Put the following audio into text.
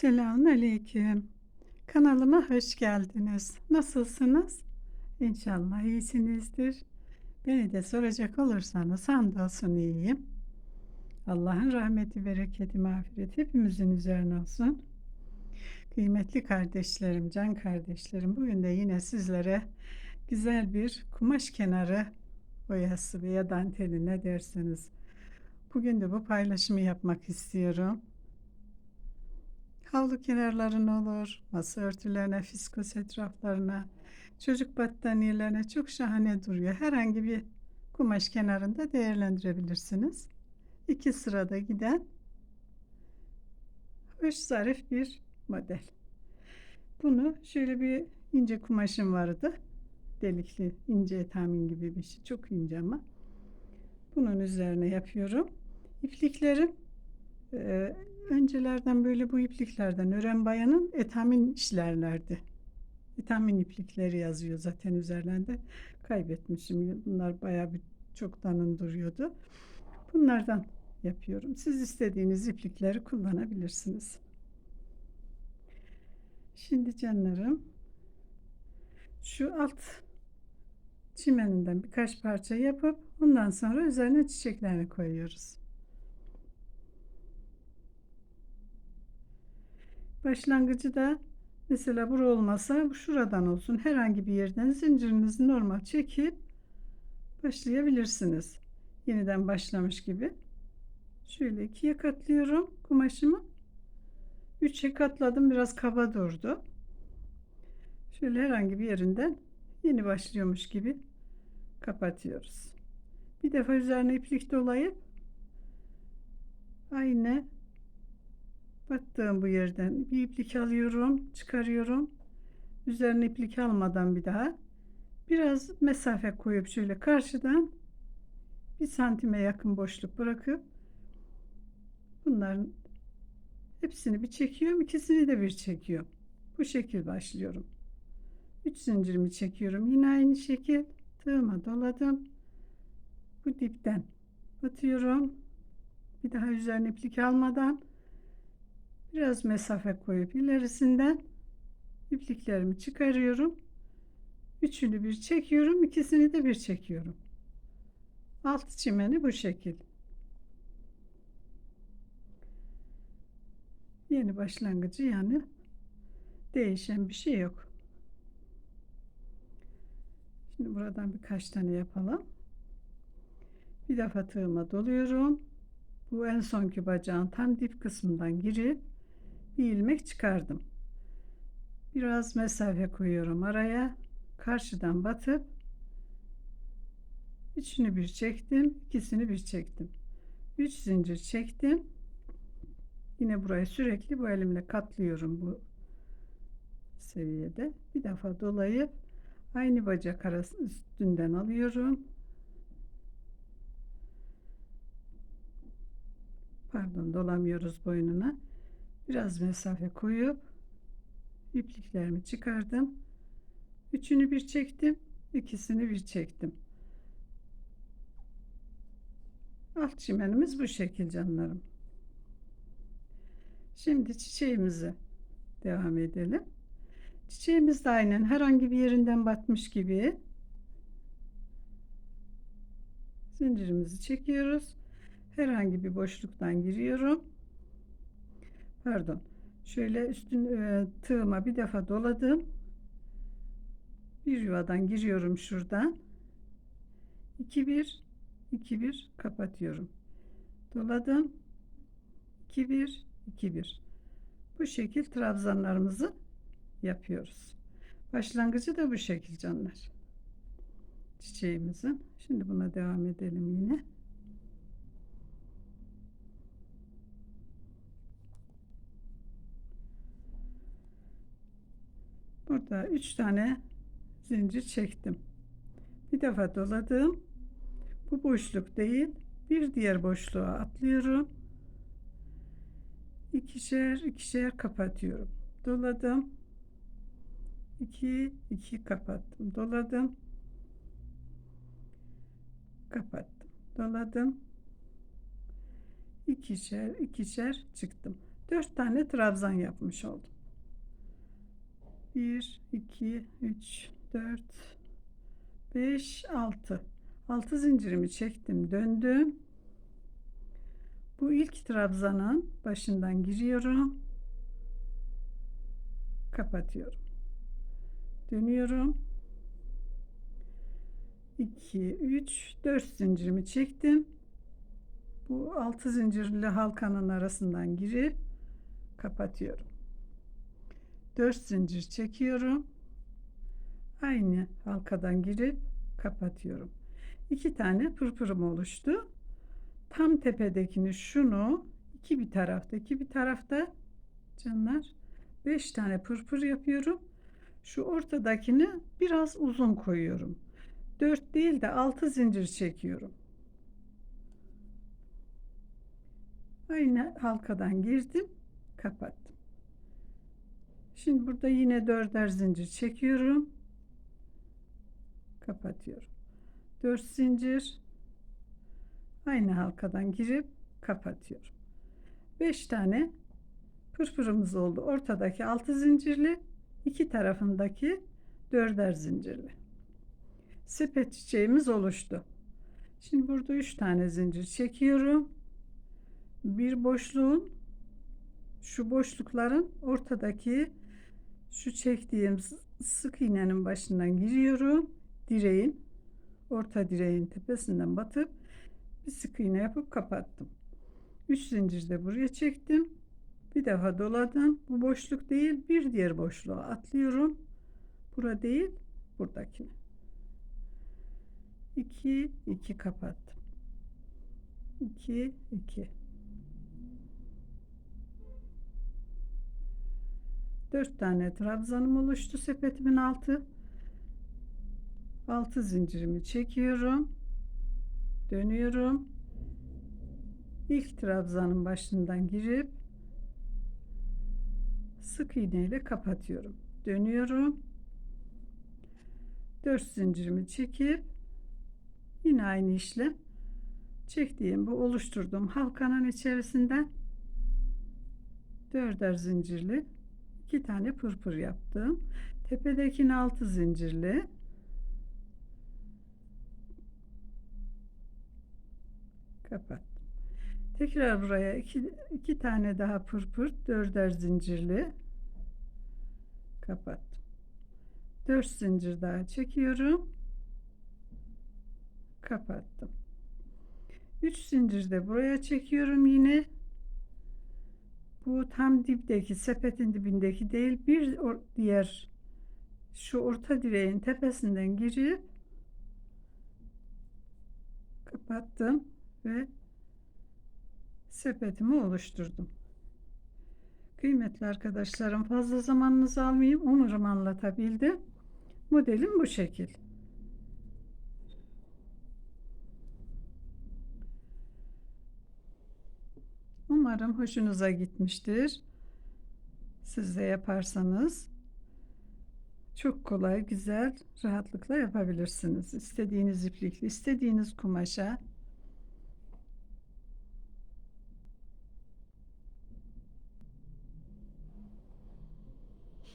Selamun aleyküm. Kanalıma hoş geldiniz. Nasılsınız? İnşallah iyisinizdir. Beni de soracak olursanız hamdolsun iyiyim. Allah'ın rahmeti, bereketi, mağfireti hepimizin üzerine olsun. Kıymetli kardeşlerim, can kardeşlerim, bugün de yine sizlere güzel bir kumaş kenarı oyası veya danteli ne derseniz. Bugün de bu paylaşımı yapmak istiyorum. Havlu kenarlarına olur, masa örtülerine, fiskos etraflarına, çocuk battaniyelerine çok şahane duruyor. Herhangi bir kumaş kenarında değerlendirebilirsiniz. İki sırada giden hoş zarif bir model. Bunu şöyle bir ince kumaşım vardı. Delikli ince etamin gibi bir şey. Çok ince ama. Bunun üzerine yapıyorum. İpliklerim öncelerden böyle bu ipliklerden ören bayanın etamin işlerlerdi. Etamin iplikleri yazıyor zaten üzerlerinde. Kaybetmişim. Bunlar bayağı bir çoktanın duruyordu. Bunlardan yapıyorum. Siz istediğiniz iplikleri kullanabilirsiniz. Şimdi canlarım şu alt çimeninden birkaç parça yapıp ondan sonra üzerine çiçeklerini koyuyoruz. Başlangıcı da mesela bura olmasa şuradan olsun. Herhangi bir yerden zincirinizi normal çekip başlayabilirsiniz. Yeniden başlamış gibi. Şöyle ikiye katlıyorum kumaşımı. Üçe katladım. Biraz kaba durdu. Şöyle herhangi bir yerinden yeni başlıyormuş gibi kapatıyoruz. Bir defa üzerine iplik dolayıp aynı battığım bu yerden bir iplik alıyorum, çıkarıyorum. Üzerine iplik almadan bir daha biraz mesafe koyup şöyle karşıdan bir santime yakın boşluk bırakıp bunların hepsini bir çekiyorum, ikisini de bir çekiyorum. Bu şekil başlıyorum. 3 zincirimi çekiyorum. Yine aynı şekil tığıma doladım. Bu dipten batıyorum. Bir daha üzerine iplik almadan biraz mesafe koyup ilerisinden ipliklerimi çıkarıyorum. Üçünü bir çekiyorum, ikisini de bir çekiyorum. Alt çimeni bu şekil. Yeni başlangıcı yani değişen bir şey yok. Şimdi buradan birkaç tane yapalım. Bir defa tığıma doluyorum. Bu en sonki bacağın tam dip kısmından girip bir ilmek çıkardım. Biraz mesafe koyuyorum araya. Karşıdan batıp üçünü bir çektim, ikisini bir çektim. Üç zincir çektim. Yine burayı sürekli bu elimle katlıyorum bu seviyede. Bir defa dolayıp aynı bacak arası üstünden alıyorum. Pardon dolamıyoruz boynuna. Biraz mesafe koyup ipliklerimi çıkardım. Üçünü bir çektim. ikisini bir çektim. Alt çimenimiz bu şekil canlarım. Şimdi çiçeğimizi devam edelim. Çiçeğimiz de aynen herhangi bir yerinden batmış gibi zincirimizi çekiyoruz. Herhangi bir boşluktan giriyorum. Pardon. Şöyle üstün e, tığıma bir defa doladım. Bir yuvadan giriyorum şuradan. 2 1 2 1 kapatıyorum. Doladım. 2 1 2 1. Bu şekil trabzanlarımızı yapıyoruz. Başlangıcı da bu şekil canlar. Çiçeğimizin. Şimdi buna devam edelim yine. Burada 3 tane zincir çektim. Bir defa doladım. Bu boşluk değil. Bir diğer boşluğa atlıyorum. İkişer ikişer kapatıyorum. Doladım. 2 2 kapattım. Doladım. Kapattım. Doladım. İkişer ikişer çıktım. 4 tane trabzan yapmış oldum. 1 2 3 4 5 6 6 zincirimi çektim döndüm. Bu ilk trabzanın başından giriyorum. Kapatıyorum. Dönüyorum. 2 3 4 zincirimi çektim. Bu 6 zincirli halkanın arasından girip kapatıyorum 4 zincir çekiyorum. Aynı halkadan girip kapatıyorum. İki tane pırpırım oluştu. Tam tepedekini şunu iki bir tarafta iki bir tarafta. Canlar 5 tane pırpır yapıyorum. Şu ortadakini biraz uzun koyuyorum. 4 değil de 6 zincir çekiyorum. Aynı halkadan girdim kapattım şimdi burada yine dörder zincir çekiyorum. Kapatıyorum. 4 zincir aynı halkadan girip kapatıyorum. 5 tane pırpırımız oldu. Ortadaki 6 zincirli iki tarafındaki dörder zincirli. Sepet çiçeğimiz oluştu. Şimdi burada 3 tane zincir çekiyorum. Bir boşluğun şu boşlukların ortadaki şu çektiğim sık iğnenin başından giriyorum. Direğin orta direğin tepesinden batıp bir sık iğne yapıp kapattım. 3 zincir de buraya çektim. Bir defa doladım. Bu boşluk değil bir diğer boşluğa atlıyorum. Bura değil buradakine. 2 2 kapattım. 2 2 4 tane trabzanım oluştu sepetimin altı. 6 zincirimi çekiyorum. Dönüyorum. İlk trabzanın başından girip sık iğne ile kapatıyorum. Dönüyorum. 4 zincirimi çekip yine aynı işlem çektiğim bu oluşturduğum halkanın içerisinden dörder zincirli iki tane pırpır yaptım. Tepedekini altı zincirli. Kapattım. Tekrar buraya iki, iki tane daha pırpır dörder zincirli. Kapattım. 4 zincir daha çekiyorum. Kapattım. 3 zincir de buraya çekiyorum yine bu tam dipteki sepetin dibindeki değil bir diğer şu orta direğin tepesinden girip kapattım ve sepetimi oluşturdum. Kıymetli arkadaşlarım fazla zamanınızı almayayım. Umarım anlatabildim. Modelim bu şekil. Umarım hoşunuza gitmiştir. Siz de yaparsanız çok kolay, güzel, rahatlıkla yapabilirsiniz. İstediğiniz iplikle, istediğiniz kumaşa